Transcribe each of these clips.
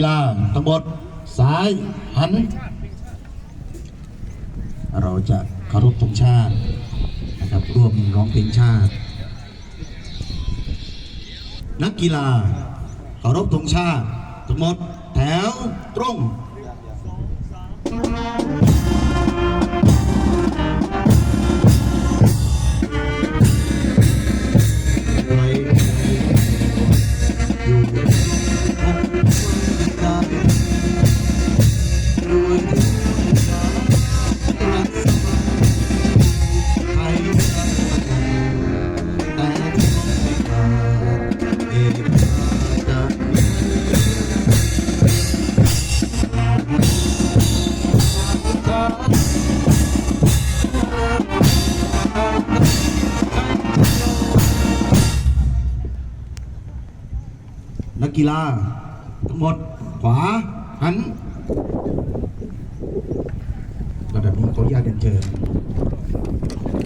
กีฬาทั้งหมดซ้ายหัน เราจะเคารพธงชาตินะครับร่วมร้องเพลงชาติ นักกีฬาเคารพธงชาติทั้งหมดแถวตรง กกีฬา ทั้งหมดขวาหันระดับนี้ขออนุญาตเรียนเชิญ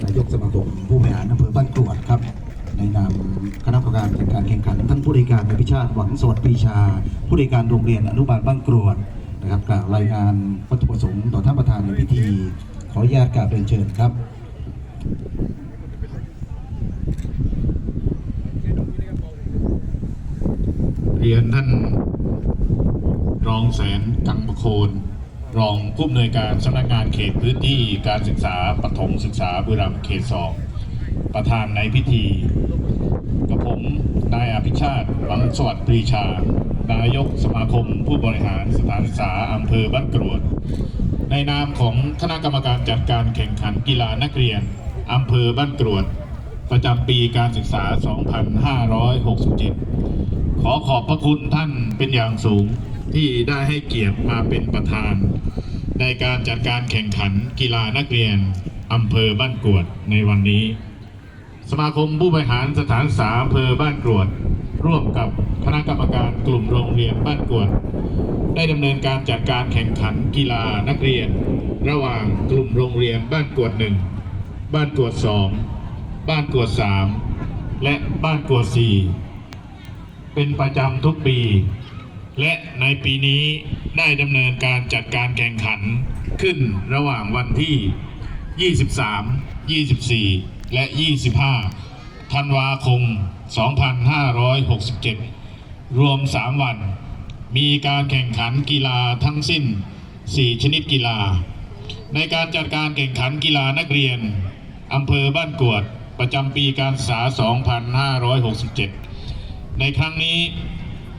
นายกสมาคมผู้บริหารอำเภอบ้านกรวดครับ ในนามคณะกรรมการจัดการแข่งขัน ท่านผู้บริการในพิชาติหวังสวัสดิ์ปีชา ผู้บริการโรงเรียนอนุบาลบ้านกรวดนะครับกล่าวรายงานวัตถุประสงค์ต่อท่านประธานในพิธี ขออนุญาตกราบเรียนเชิญครับ เรียนท่านรองแสนกังประโคนรองผู้อำนวยการสำนักงานเขตพื้นที่การศึกษาปฐมศึกษาบุรีรัมย์เขตสองประธานในพิธีกับผมนายอภิชาติหวังสวัสดิ์ปรีชา นายกสมาคมผู้บริหารสถานศึกษาอำเภอบ้านกรวด ในนามของคณะกรรมการจัดการแข่งขันกีฬานักเรียนอำเภอบ้านกรวด ประจำปีการศึกษา 2567 ขอขอบพระคุณท่านเป็นอย่างสูงที่ได้ให้เกียรติมาเป็นประธาน ในการจัดการแข่งขันกีฬานักเรียนอำเภอบ้านกรวดในวันนี้ สมาคมผู้บริหารสถานศึกษาอำเภอบ้านกรวด ร่วมกับคณะกรรมการกลุ่มโรงเรียนบ้านกรวด ได้ดำเนินการจัดการแข่งขันกีฬานักเรียน ระหว่างกลุ่มโรงเรียนบ้านกรวดหนึ่งบ้านกรวดสอง บ้านกวดสามและบ้านกวดสี่เป็นประจำทุกปี และในปีนี้ได้ดำเนินการจัดการแข่งขันขึ้นระหว่างวันที่ 23 24 และ 25 ธันวาคม 2567 รวม 3 วัน มีการแข่งขันกีฬาทั้งสิ้น 4 ชนิดกีฬา ในการจัดการแข่งขันกีฬานักเรียนอำเภอบ้านกวด ประจำปีการศึกษา 2567 ในครั้งนี้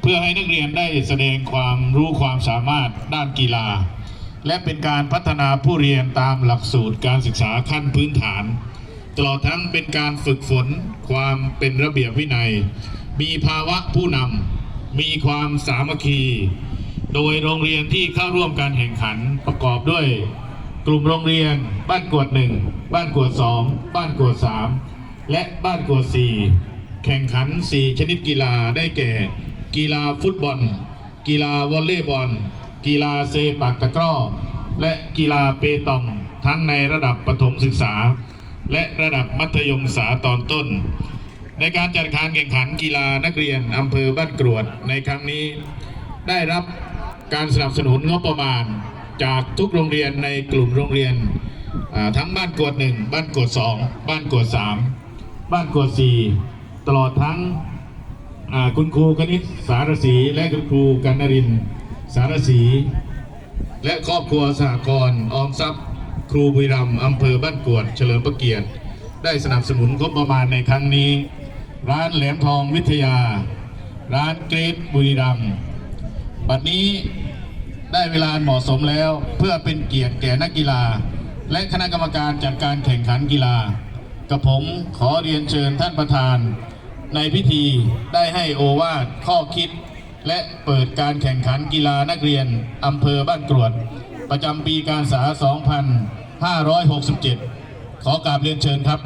เพื่อให้นักเรียนได้แสดงความรู้ความสามารถด้านกีฬา และเป็นการพัฒนาผู้เรียนตามหลักสูตรการศึกษาขั้นพื้นฐาน ตลอดทั้งเป็นการฝึกฝนความเป็นระเบียบวินัย มีภาวะผู้นำมีความสามัคคี โดยโรงเรียนที่เข้าร่วมการแข่งขันประกอบด้วย กลุ่มโรงเรียน บ้านกวดหนึ่งบ้านกวดสองบ้านกวดสามและบ้านกวดสี่แข่งขัน 4 ชนิดกีฬาได้แก่ กีฬาฟุตบอล กีฬาวอลเลย์บอล กีฬาเซปักตะกร้อ และกีฬาเปตอง ทั้งในระดับประถมศึกษา และระดับมัธยมศึกษาตอนต้น ในการจัดการแข่งขันกีฬานักเรียนอำเภอบ้านกรวดในครั้งนี้ได้รับการสนับสนุนงบประมาณ จากทุกโรงเรียนในกลุ่มโรงเรียนทั้งบ้านกวดหนึ่งบ้านกวดสองบ้านกวดสามบ้านกวดสี่ตลอดทั้งคุณครูคณิตสารสีและคุณครูกันนรินสารสี และครอบครัวสหกรณ์ออมทรัพย์ ครูบุรีรัมย์อำเภอบ้านกวดเฉลิมพระเกียรติ ได้สนับสนุนงบประมาณในครั้งนี้ ร้านแหลมทองวิทยา ร้านเกรดบุรีรัมย์บัดนี้ ได้เวลาเหมาะสมแล้วเพื่อเป็นเกียรติแก่นักกีฬา และคณะกรรมการจัดการแข่งขันกีฬา กับผมขอเรียนเชิญท่านประธาน ในพิธีได้ให้โอวาทข้อคิด และเปิดการแข่งขันกีฬานักเรียนอำเภอบ้านกรวด ประจำปีการศึกษา 2567 ขอกราบเรียนเชิญครับ